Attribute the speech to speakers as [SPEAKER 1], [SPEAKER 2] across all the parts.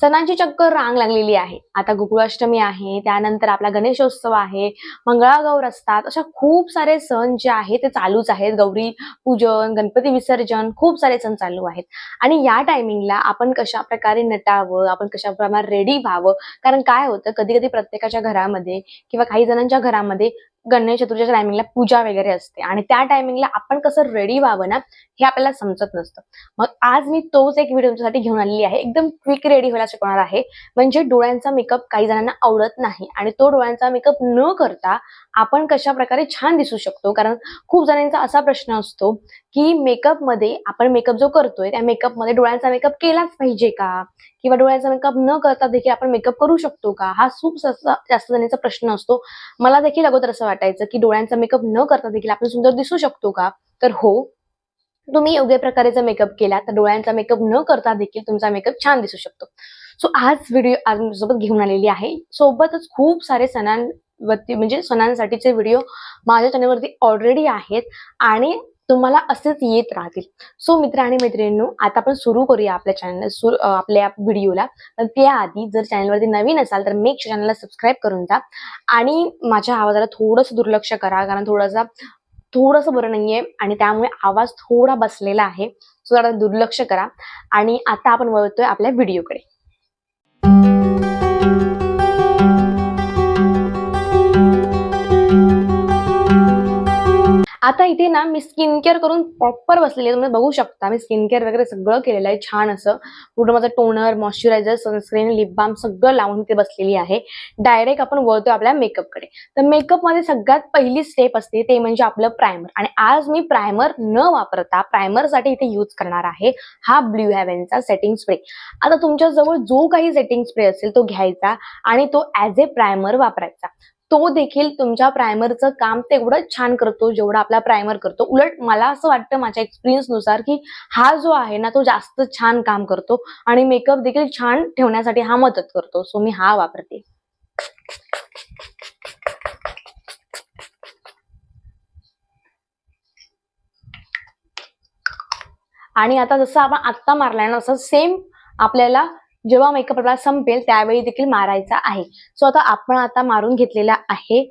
[SPEAKER 1] सणांची चक्कर रांग लागलेली आहे. आता गोकुळाष्टमी आहे त्यानंतर आपला गणेशोत्सव आहे मंगळागौर असतात. अशा खूप सारे सण जे आहेत ते चालूच आहेत. गौरी पूजन गणपती विसर्जन खूप सारे सण चालू आहेत. आणि या टायमिंगला आपण कशा प्रकारे नटावं आपण कशा प्रकारे रेडी व्हावं? कारण काय होतं कधी कधी प्रत्येकाच्या घरामध्ये किंवा काही जणांच्या घरामध्ये गणेश चतुर्थीच्या टायमिंगला पूजा वगैरे असते. आणि त्या टायमिंगला आपण कसं रेडी व्हावं ना हे आपल्याला समजत नसतं. मग आज मी तोच एक व्हिडिओ तुमच्यासाठी घेऊन आलेली आहे. एकदम क्विक रेडी व्हायला शिकवणार आहे. म्हणजे डोळ्यांचा मेकअप काही जणांना आवडत नाही. आणि तो डोळ्यांचा मेकअप न करता आपण कशा प्रकारे छान दिसू शकतो? कारण खूप जणांचा असा प्रश्न असतो की मेकअपमध्ये आपण मेकअप जो करतोय त्या मेकअपमध्ये डोळ्यांचा मेकअप केलाच पाहिजे का? किंवा डोळ्यांचा मेकअप न करता देखील आपण मेकअप करू शकतो का? हा खूप जास्त जास्त जणांचा प्रश्न असतो. मला देखील अगोदर असं वाटायचं की डोळ्यांचा मेकअप न करता देखील आपण सुंदर दिसू शकतो का? तर हो तुम्ही योग्य प्रकारेचा मेकअप केला तर डोळ्यांचा मेकअप न करता देखील तुमचा मेकअप छान दिसू शकतो. सो आज व्हिडिओ आज मी सोबत घेऊन आलेली आहे. सोबतच खूप सारे सणांवरती म्हणजे सणांसाठीचे व्हिडिओ माझ्या चॅनलवरती ऑलरेडी आहेत. आणि तुम्हाला असेच येत राहतील. सो मित्र आणि मैत्रिणींनो आता आपण सुरू करूया आपल्या चॅनल आपल्या व्हिडिओला पण त्याआधी जर चॅनलवरती नवीन असाल तर मेक चॅनलला सबस्क्राईब करून जा. आणि माझ्या आवाजाला थोडंसं दुर्लक्ष करा कारण थोडासा थोडंसं बरं नाहीये आणि त्यामुळे आवाज थोडा बसलेला आहे. सो जरा दुर्लक्ष करा. आणि आता आपण वळतोय आपल्या व्हिडिओकडे आता इथे ना मी स्किन केअर करून प्रॉपर बसलेली आहे. तुम्ही बघू शकता मी स्किन केअर वगैरे सगळं केलेलं आहे. छान असं. पूर्ण माझं toner moisturiser sunscreen lip balm सगळं लावून इथे बसलेली आहे. डायरेक्ट आपण वळतो आपल्या मेकअपकडे तर मेकअपमध्ये सगळ्यात पहिली स्टेप असते ते म्हणजे आपलं प्रायमर आणि आज मी प्रायमर न वापरता प्रायमरसाठी इथे यूज करणार आहे हा ब्ल्यू हॅव्हनचा सेटिंग स्प्रे आता तुमच्या जवळ जो काही सेटिंग स्प्रे असेल तो घ्यायचा आणि तो ॲज ए प्रायमर वापरायचा. तो देखील तुमच्या प्रायमरचं काम तेवढं छान करतो जेवढा आपला प्रायमर करतो. उलट मला असं वाटतं माझ्या एक्सपिरियन्सनुसार की हा जो आहे ना तो जास्त छान काम करतो आणि मेकअप देखील छान ठेवण्यासाठी हा मदत करतो. सो मी हा वापरते. आणि आता जसं आपण आत्ता मारलाय ना तसं सेम आपल्याला जेव्हा मेकअप आपला संपेल त्यावेळी देखील मारायचा आहे. सो आता आपण आता मारून घेतलेला आहे.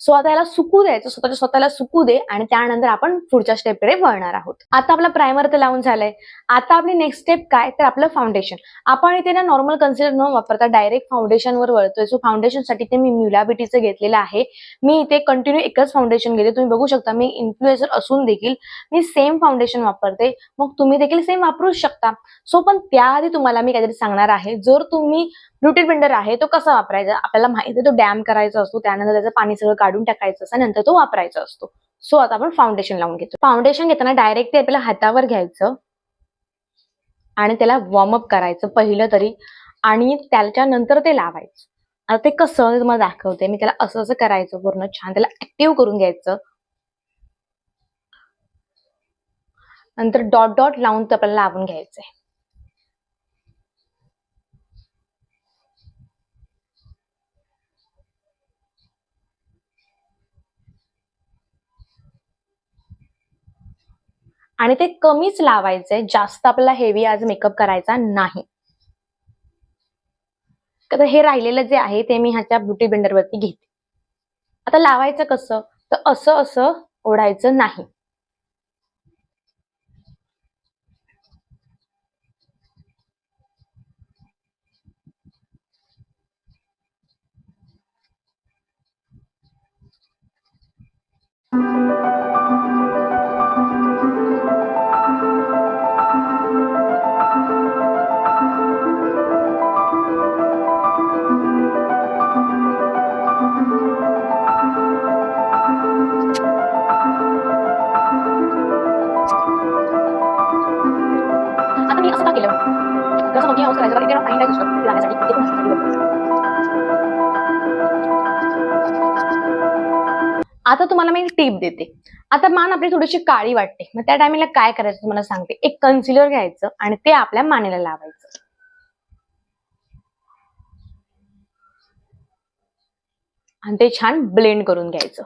[SPEAKER 1] स्वतःला सुकू द्यायचं स्वतःच्या स्वतःला सुकू दे आणि त्यानंतर आपण पुढच्या स्टेपकडे वळणार आहोत. आता आपला प्रायमर तर लावून झालाय. आता आपली नेक्स्ट स्टेप काय? तर आपलं फाउंडेशन आपण इथे ना नॉर्मल कन्सिलर न वापरता डायरेक्ट फाउंडेशनवर वळतोय. सो फाउंडेशनसाठी ते मी म्युलाबिटीचं घेतलेलं आहे. मी इथे कंटिन्यू एकच फाउंडेशन घेते. तुम्ही बघू शकता मी इन्फ्लुएन्सर असून देखील मी सेम फाउंडेशन वापरते. मग तुम्ही देखील सेम वापरूच शकता. सो पण त्याआधी तुम्हाला मी काहीतरी सांगणार आहे. जर तुम्ही ब्युटी ब्लेंडर आहे तो कसा वापरायचा? आपल्याला माहिती आहे तो डॅम करायचा असतो त्यानंतर त्याचं पाणी सगळं काढून टाकायचं असतं नंतर तो वापरायचा असतो. सो आता आपण फाउंडेशन लावून घेतो. फाउंडेशन घेताना डायरेक्ट ते आपल्या हातावर घ्यायचं आणि त्याला वॉर्मअप करायचं पहिलं तरी आणि त्याच्यानंतर ते लावायचं. आता ते कसं तुम्हाला दाखवते. मी त्याला असं असं करायचं पूर्ण छान त्याला ऍक्टिव्ह करून घ्यायचं. नंतर डॉट डॉट लावून ते आपल्याला लावून घ्यायचंय. आणि ते कमीच लावायचंय. जास्त आपल्याला हेवी आज मेकअप करायचा नाही. तर हे राहिलेलं जे आहे ते मी ह्याच्या ब्युटी वरती घेते. आता लावायचं कसं? तर असं असं ओढायचं नाही. टीप देते. आता मान आपली थोडीशी काळी वाटते. मग त्या टायमिंगला काय करायचं तुम्हाला सांगते. एक कन्सिलर घ्यायचं आणि ते आपल्या मानेला लावायचं. आणि ते छान ब्लेंड करून घ्यायचं.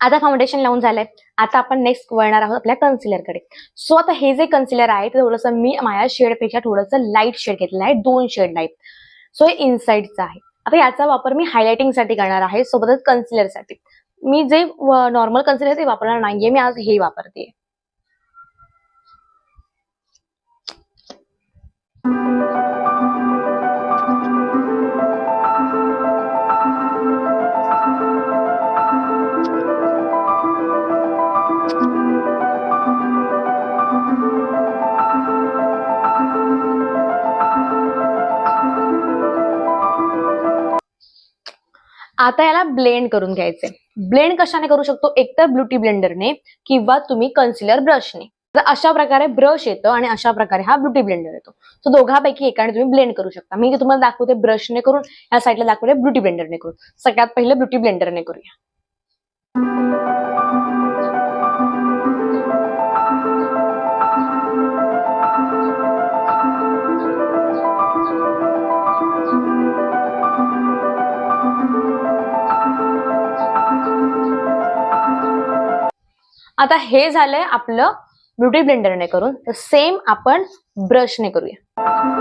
[SPEAKER 1] आता फाउंडेशन लावून झालंय. आता आपण नेक्स्ट वळणार आहोत आपल्या कन्सिलरकडे सो आता हे जे कन्सिलर आहे ते थोडंसं मी माझ्या शेडपेक्षा थोडंसं लाइट शेड घेतलेलं आहे दोन शेड लाइट सो हे इनसाइडचं आहे. आता याचा वापर मी हायलायटिंगसाठी करणार आहे सोबतच कन्सिलरसाठी मी जे नॉर्मल कन्सिलर ते वापरणार नाहीये मी आज हे वापरते आता याला ब्लेंड करून घ्यायचे. ब्लेंड कशाने करू शकतो? एकतर ब्युटी ब्लेंडरने किंवा तुम्ही कन्सिलर ब्रशने तर अशा प्रकारे ब्रश येतं आणि अशा प्रकारे हा ब्युटी ब्लेंडर येतो. सो दोघांपैकी एकाने तुम्ही ब्लेंड करू शकता. मी तुम्हाला दाखवते ब्रशने करून या साईडला दाखवते ब्युटी ब्लेंडरने करून. सगळ्यात पहिले ब्युटी ब्लेंडरने करूया. आता हे झालंय आपलं ब्युटी ब्लेंडरने करून. सेम आपण ब्रशने करूया.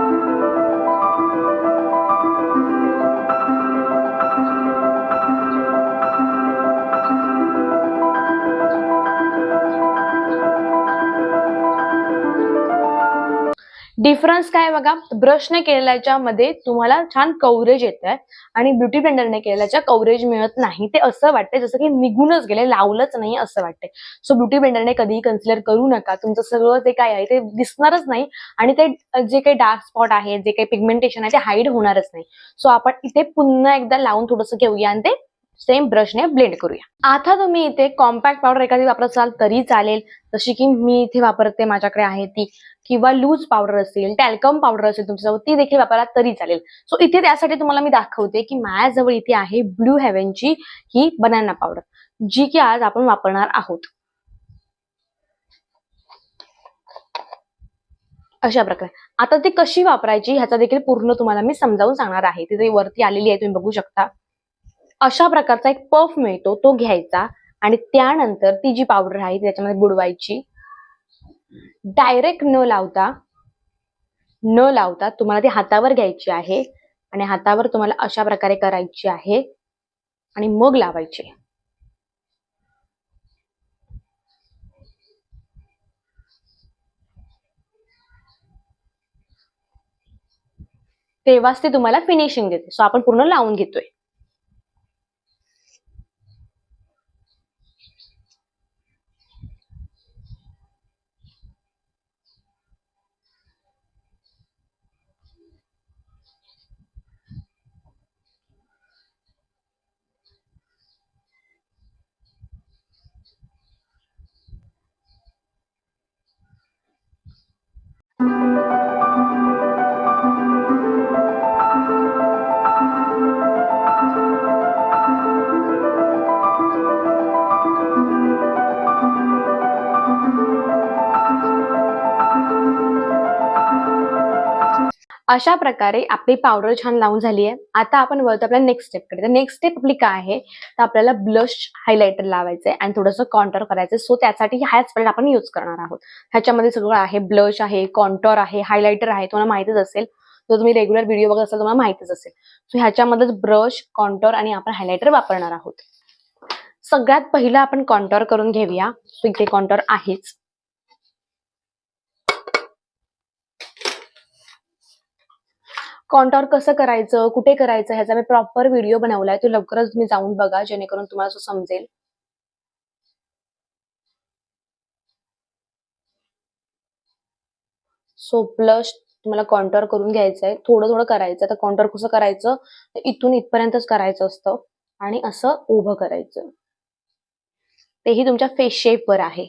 [SPEAKER 1] डिफरन्स काय बघा? ब्रशने केलेल्याच्या मध्ये तुम्हाला छान कव्हरेज येत आहे आणि ब्युटी ब्लेंडरने केलेल्याच्या कव्हरेज मिळत नाही. ते असं वाटतंय जसं की निघूनच गेले लावलंच नाही असं वाटतंय. सो ब्युटी ब्लेंडरने कधीही कन्सिलर करू नका. तुमचं सगळं जे काय आहे ते दिसणारच नाही आणि ते जे काही डार्क स्पॉट आहे जे काही पिगमेंटेशन आहे ते हाईड होणारच नाही. सो आपण इथे पुन्हा एकदा लावून थोडंसं घेऊया आणि ते सेम ब्रशने ब्लेंड करूया. आता तुम्ही इथे कॉम्पॅक्ट पावडर एखादी वापरत असाल तरी चालेल. जशी की मी इथे वापरते माझ्याकडे आहे ती. किंवा लूज पावडर असेल टॅल्कम पावडर असेल तुमच्याजवळ ती देखील वापरला तरी चालेल. सो इथे त्यासाठी तुम्हाला मी दाखवते की माझ्याजवळ इथे आहे ब्लू हेव्हनची ही बनाना पावडर जी की आज आपण वापरणार आहोत. अशा प्रकारे. आता ती कशी वापरायची ह्याचा देखील पूर्ण तुम्हाला मी समजावून सांगणार आहे. तिथे वरती आलेली आहे तुम्ही बघू शकता. अशा प्रकारचा एक पफ मिळतो तो घ्यायचा. आणि त्यानंतर ती जी पावडर आहे त्याच्यामध्ये बुडवायची. डायरेक्ट न लावता न लावता तुम्हाला ती हातावर घ्यायची आहे. आणि हातावर तुम्हाला अशा प्रकारे करायची आहे. आणि मग लावायची. तेव्हाच ते तुम्हाला फिनिशिंग देते. सो आपण पूर्ण लावून घेतोय. अशा प्रकारे आपली पावडर छान लावून झाली आहे. आता आपण वळतो आपल्या नेक्स्ट स्टेपकडे तर नेक्स्ट स्टेप आपली काय आहे? तर आपल्याला ब्लश हायलायटर आहे आणि थोडंसं कॉन्टॉर करायचं सो त्यासाठी हाच पॅलेट आपण यूज करणार आहोत. ह्याच्यामध्ये सगळं आहे. ब्लश आहे कॉन्टॉर आहे हायलायटर आहे. तुम्हाला माहितच असेल. जर तुम्ही रेग्युलर व्हिडिओ बघत असाल तुम्हाला माहितच असेल. सो ह्याच्यामध्येच ब्रश कॉन्टॉर आणि आपण हायलायटर वापरणार आहोत. सगळ्यात पहिलं आपण कॉन्टॉर करून घेऊया. सो इथे कॉन्टॉर आहेच. कॉन्टॉर कसं करायचं कुठे करायचं ह्याचा मी प्रॉपर व्हिडिओ बनवलाय. तो लवकरच तुम्ही जाऊन बघा जेणेकरून तुम्हाला असं समजेल. सो प्लस तुम्हाला कॉन्टॉर करून घ्यायचंय. थोडं थोडं करायचं. तर कॉन्टॉर कसं करायचं? तर इथून इथपर्यंतच करायचं असतं. आणि असं उभं करायचं. तेही तुमच्या फेस शेपवर आहे.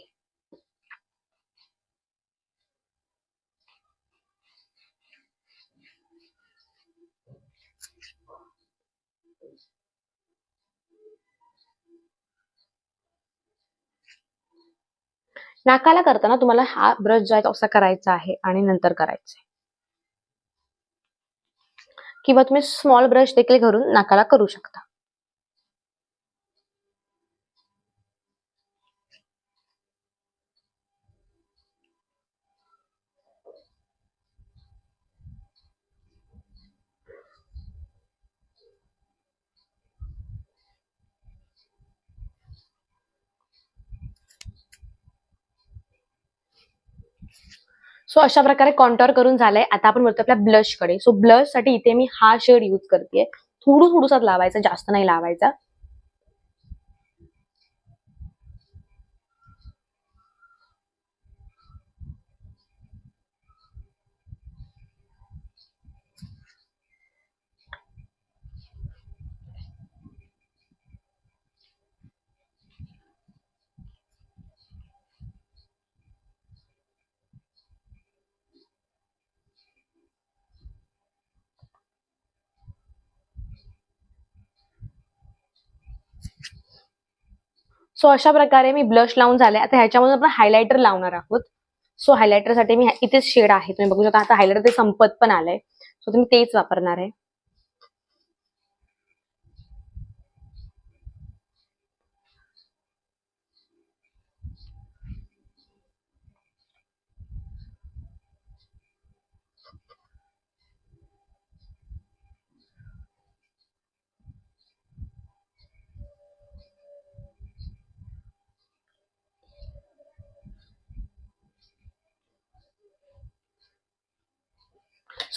[SPEAKER 1] नाकाला करताना तुम्हाला हा ब्रश जो आहे तो असा करायचा आहे आणि नंतर करायचा आहे. किंवा तुम्ही स्मॉल ब्रश देखील घरून नाकाला करू शकता. सो अशा प्रकारे कॉन्टॉर करून झालंय. आता आपण बोलतो आपल्या ब्लशकडे. सो ब्लशसाठी इथे मी हा शेड यूज करते थोडं थोडंसं लावायचं जास्त नाही लावायचा. सो अशा प्रकारे मी ब्लश लावून झाले. आता ह्याच्यामध्ये आपण हायलायटर लावणार आहोत. सो हायलायटरसाठी मी इथेच शेड आहे. तुम्ही बघू शकता आता हायलायटर ते संपत पण आलंय. सो तुम्ही तेच वापरणार आहे.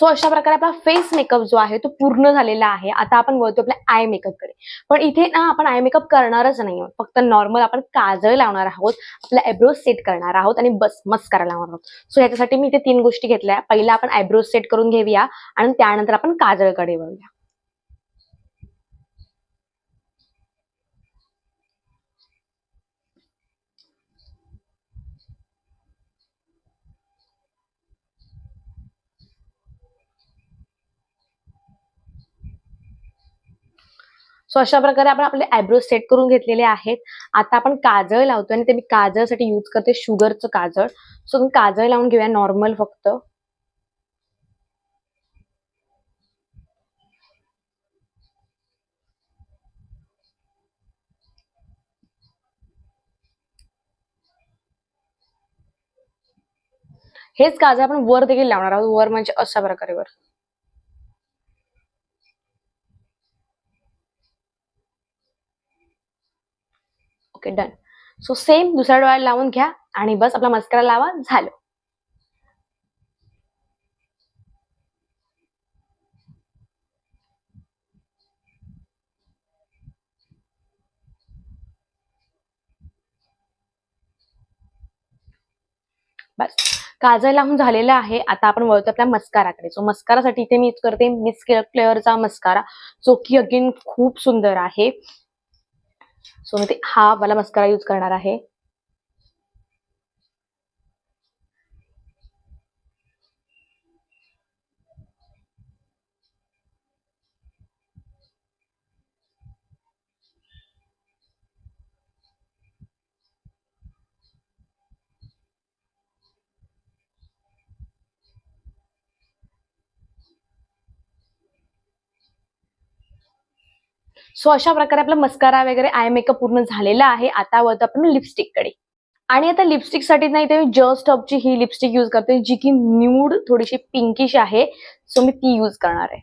[SPEAKER 1] सो अशा प्रकारे आपला फेस मेकअप जो आहे तो पूर्ण झालेला आहे. आता आपण बोलतो आपल्या आय मेकअपकडे. पण इथे ना आपण आय मेकअप करणारच नाही फक्त नॉर्मल आपण काजळ लावणार आहोत आपला आयब्रोज सेट करणार आहोत आणि बस मस्कारा लावणार आहोत. सो याच्यासाठी मी इथे तीन गोष्टी घेतल्या. पहिला आपण आयब्रोज सेट करून घेऊया आणि त्यानंतर आपण काजळकडे वळूया. सो अशा प्रकारे आपण आपले आयब्रोज सेट करून घेतलेले आहेत. आता आपण काजळ लावतो आणि ते मी काजळसाठी यूज करते शुगरचं काजळ. सो तुम्ही काजळ लावून घेऊया नॉर्मल फक्त. हेच काजळ आपण वर देखील लावणार आहोत. वर म्हणजे अशा प्रकारे वर. ओके डन सो सेम दुसऱ्या डोळ्याला लावून घ्या आणि बस आपला मस्करा लावा झालं. बस. काजळ लावून झालेलं आहे. आता आपण वळतो आपल्या मस्काराकडे. सो मस्कारासाठी इथे मी यूज करते मिस क्लेअरचा मस्कारा जो की अगेन खूप सुंदर आहे. सो मी ते हा वाला मस्कारा यूज करणार आहे. सो अशा प्रकारे आपला मस्कारा वगैरे आय मेकअप पूर्ण झालेला आहे. आता वळतो आपण लिपस्टिककडे आणि आता लिपस्टिकसाठी नाही ते मी जस्ट ची ही लिपस्टिक युज करते जी की न्यूड थोडीशी पिंकिश आहे. सो मी ती युज करणार आहे.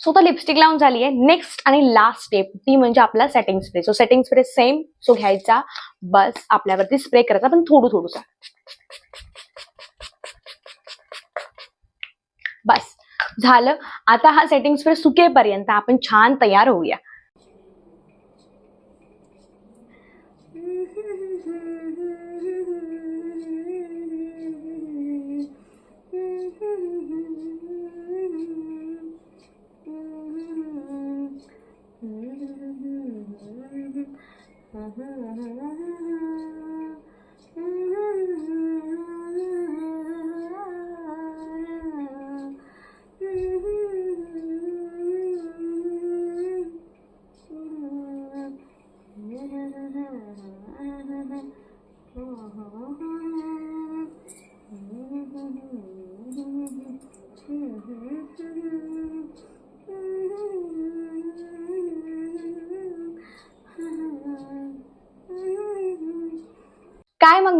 [SPEAKER 1] सो तर लिपस्टिक लावून झाली आहे नेक्स्ट आणि लास्ट स्टेप ती म्हणजे आपला setting spray so setting spray same so घ्यायचा. बस आपल्यावरती स्प्रे करायचा. पण थोडं थोडूसा. बस. झालं. आता हा सेटिंग स्प्रे सुकेपर्यंत आपण छान तयार होऊया.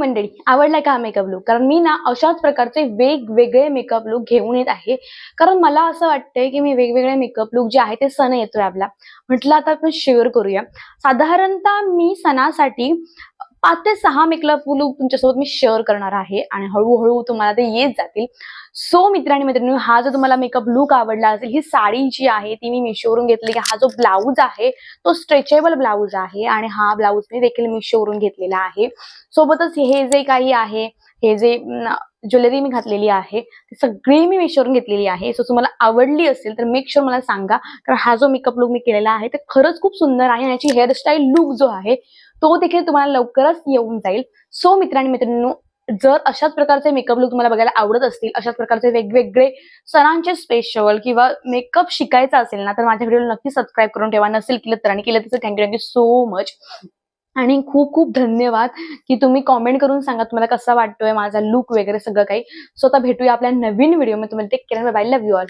[SPEAKER 1] मंडळी आवडला का मेकअप लुक कारण मी ना अशाच प्रकारचे वेगवेगळे मेकअप लुक घेऊन येत आहे. कारण मला असं वाटतंय की मी वेगवेगळे मेकअप लुक जे आहे ते सण येतोय आपला. म्हटलं आता आपण शेअर करूया. साधारणतः मी सणासाठी पाच ते सहा मेकला लुक तुमच्यासोबत मी शेअर करणार आहे आणि हळूहळू तुम्हाला ते येत जातील. सो मित्रांनी मैत्रिणी हा जो तुम्हाला मेकअप लुक आवडला असेल ही साडी जी आहे ती मी मिशोवरून घेतली हा जो ब्लाऊज आहे तो स्ट्रेचेबल ब्लाऊज आहे आणि हा ब्लाऊज मी देखील मिशोवरून घेतलेला आहे. सोबतच हे जे काही आहे हे जे ज्वेलरी मी घातलेली आहे ती सगळी मी मिशोवरून घेतलेली आहे. सो तुम्हाला आवडली असेल तर मेक शुअर मला सांगा. कारण हा जो मेकअप लुक मी केलेला आहे ते खरंच खूप सुंदर आहे आणि याची हेअरस्टाईल लुक जो आहे तो देखील तुम्हाला लवकरच येऊन जाईल. सो मित्रांनी मित्रांनो जर अशाच प्रकारचे मेकअप लुक तुम्हाला बघायला आवडत असतील अशाच प्रकारचे वेगवेगळे सणांचे स्पेशल किंवा मेकअप शिकायचा असेल ना तर माझ्या व्हिडिओला नक्की सबस्क्राईब करून ठेवा. नसेल केलं तर आणि केलं त्याचं थँक्यू थँक्यू सो मच आणि खूप खूप धन्यवाद की तुम्ही कॉमेंट करून सांगा तुम्हाला कसा वाटतोय माझा लुक वगैरे सगळं काही. सो आता भेटूया आपल्या नवीन व्हिडिओमध्ये. तुम्हाला टेक केलं बाय लव्ह यू ऑल